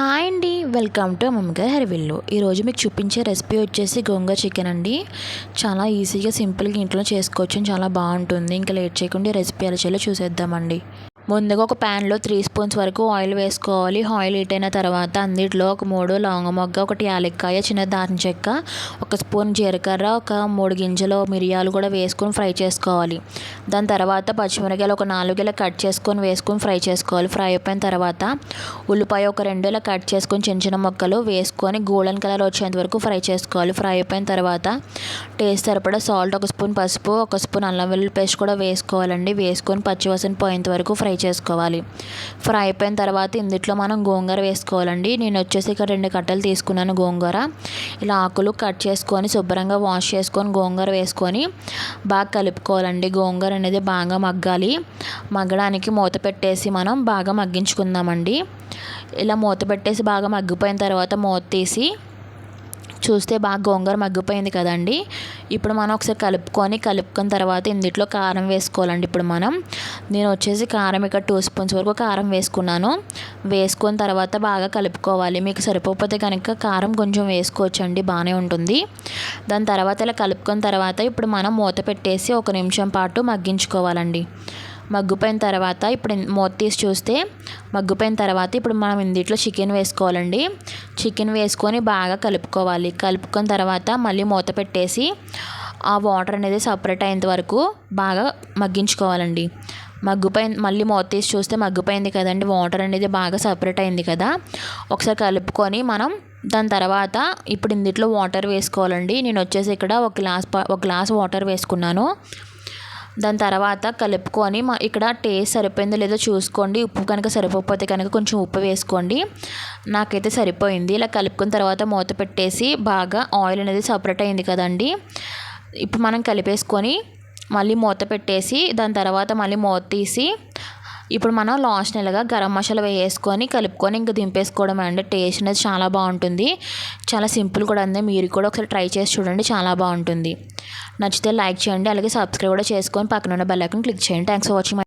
Hi అండి. Welcome to మమ్మగారి హరివిల్లు. ఈరోజు మీకు చూపించే రెసిపీ వచ్చేసి గోంగూర చికెన్ అండి. చాలా ఈజీగా సింపుల్గా ఇంట్లో చేసుకోవచ్చు చాలా బాగుంటుంది. ఇంకా లేట్ చేయకుండా రెసిపీ ఎలా చేయాలో చూసేద్దామండి. ముందుగా ఒక ప్యాన్లో త్రీ స్పూన్స్ వరకు ఆయిల్ వేసుకోవాలి. ఆయిల్ హీట్ అయిన తర్వాత అందులో ఒక మూడు లవంగ మొగ్గ ఒకటి యాలక్కాయ చిన్న దాని చెక్క ఒక స్పూన్ జీలకర్ర ఒక మూడు గింజలు మిరియాలు కూడా వేసుకొని ఫ్రై చేసుకోవాలి. దాని తర్వాత పచ్చిమిరకాయలు ఒక నాలుగు ఇలా కట్ చేసుకొని వేసుకొని ఫ్రై చేసుకోవాలి. ఫ్రై అయిపోయిన తర్వాత ఉల్లిపాయ ఒక రెండు ఇలా కట్ చేసుకొని చిన్న చిన్న ముక్కలు వేసుకొని గోల్డెన్ కలర్ వచ్చేంత వరకు ఫ్రై చేసుకోవాలి. ఫ్రై అయిపోయిన తర్వాత టేస్ట్ సరిపడా సాల్ట్ ఒక స్పూన్ పసుపు ఒక స్పూన్ అల్లం వెల్లుల్లి పేస్ట్ కూడా వేసుకోవాలండి. వేసుకొని పచ్చివాసన పోయేంత వరకు ఫ్రై చేసుకోవాలి. ఫ్రై అయిపోయిన తర్వాత ఇందుట్లో మనం గోంగూర వేసుకోవాలండి. నేను వచ్చేసి ఇక్కడ రెండు కట్టలు తీసుకున్నాను గోంగూర. ఇలా ఆకులు కట్ చేసుకొని శుభ్రంగా వాష్ చేసుకొని గోంగూర వేసుకొని బాగా కలుపుకోవాలండి. గోంగూర అనేది బాగా మగ్గాలి. మగ్గడానికి మూత పెట్టేసి మనం బాగా మగ్గించుకుందామండి. ఇలా మూత పెట్టేసి బాగా మగ్గిపోయిన తర్వాత మూత తీసి చూస్తే బాగా గోంగూర మగ్గిపోయింది కదండి. ఇప్పుడు మనం ఒకసారి కలుపుకొని కలుపుకున్న తర్వాత ఇందులో కారం వేసుకోవాలండి ఇప్పుడు మనం. నేను వచ్చేసి కారం ఇక్కడ టూ స్పూన్స్ వరకు కారం వేసుకున్నాను. వేసుకున్న తర్వాత బాగా కలుపుకోవాలి. మీకు సరిపోతే కనుక కారం కొంచెం వేసుకోవచ్చండి బాగానే ఉంటుంది. దాని తర్వాత ఇలా కలుపుకున్న తర్వాత ఇప్పుడు మనం మూత పెట్టేసి ఒక నిమిషం పాటు మగ్గించుకోవాలండి. మగ్గిపోయిన తర్వాత ఇప్పుడు మూత తీసి చూస్తే మగ్గిపోయిన తర్వాత ఇప్పుడు మనం ఇందులో చికెన్ వేసుకోవాలండి. చికెన్ వేసుకొని బాగా కలుపుకోవాలి. కలుపుకున్న తర్వాత మళ్ళీ మూత పెట్టేసి ఆ వాటర్ అనేది సపరేట్ అయ్యేంత వరకు బాగా మగ్గించుకోవాలండి. మగ్గిపోయింది మళ్ళీ మూత తీసి చూస్తే మగ్గిపోయింది కదండి. వాటర్ అనేది బాగా సపరేట్ అయింది కదా. ఒకసారి కలుపుకొని మనం దాని తర్వాత ఇప్పుడు ఇందులో వాటర్ వేసుకోవాలండి. నేను వచ్చేసి ఇక్కడ ఒక గ్లాస్ ఒక గ్లాస్ వాటర్ వేసుకున్నాను. దాని తర్వాత కలుపుకొని మా ఇక్కడ టేస్ట్ సరిపోయిందో లేదో చూసుకోండి. ఉప్పు కనుక సరిపోతే కనుక కొంచెం ఉప్పు వేసుకోండి. నాకైతే సరిపోయింది. ఇలా కలుపుకున్న తర్వాత మూత పెట్టేసి బాగా ఆయిల్ అనేది సపరేట్ అయింది కదండి. ఇప్పుడు మనం కలిపేసుకొని మళ్ళీ మూత పెట్టేసి దాని తర్వాత మళ్ళీ మూత తీసి ఇప్పుడు మనం లాస్ట్ నెలగా గరం మసాలా వేసుకొని కలుపుకొని ఇంకా దింపేసుకోవడం అండి. టేస్ట్ అనేది చాలా బాగుంటుంది. చాలా సింపుల్ కూడా ఉంది మీరు కూడా ఒకసారి ట్రై చేసి చూడండి. చాలా బాగుంటుంది. నచ్చితే లైక్ చేయండి అలాగే సబ్స్క్రైబ్ కూడా చేసుకొని పక్కన ఉన్న బెల్ ఐకాన్ క్లిక్ చేయండి థ్యాంక్స్ ఫర్ వాచింగ్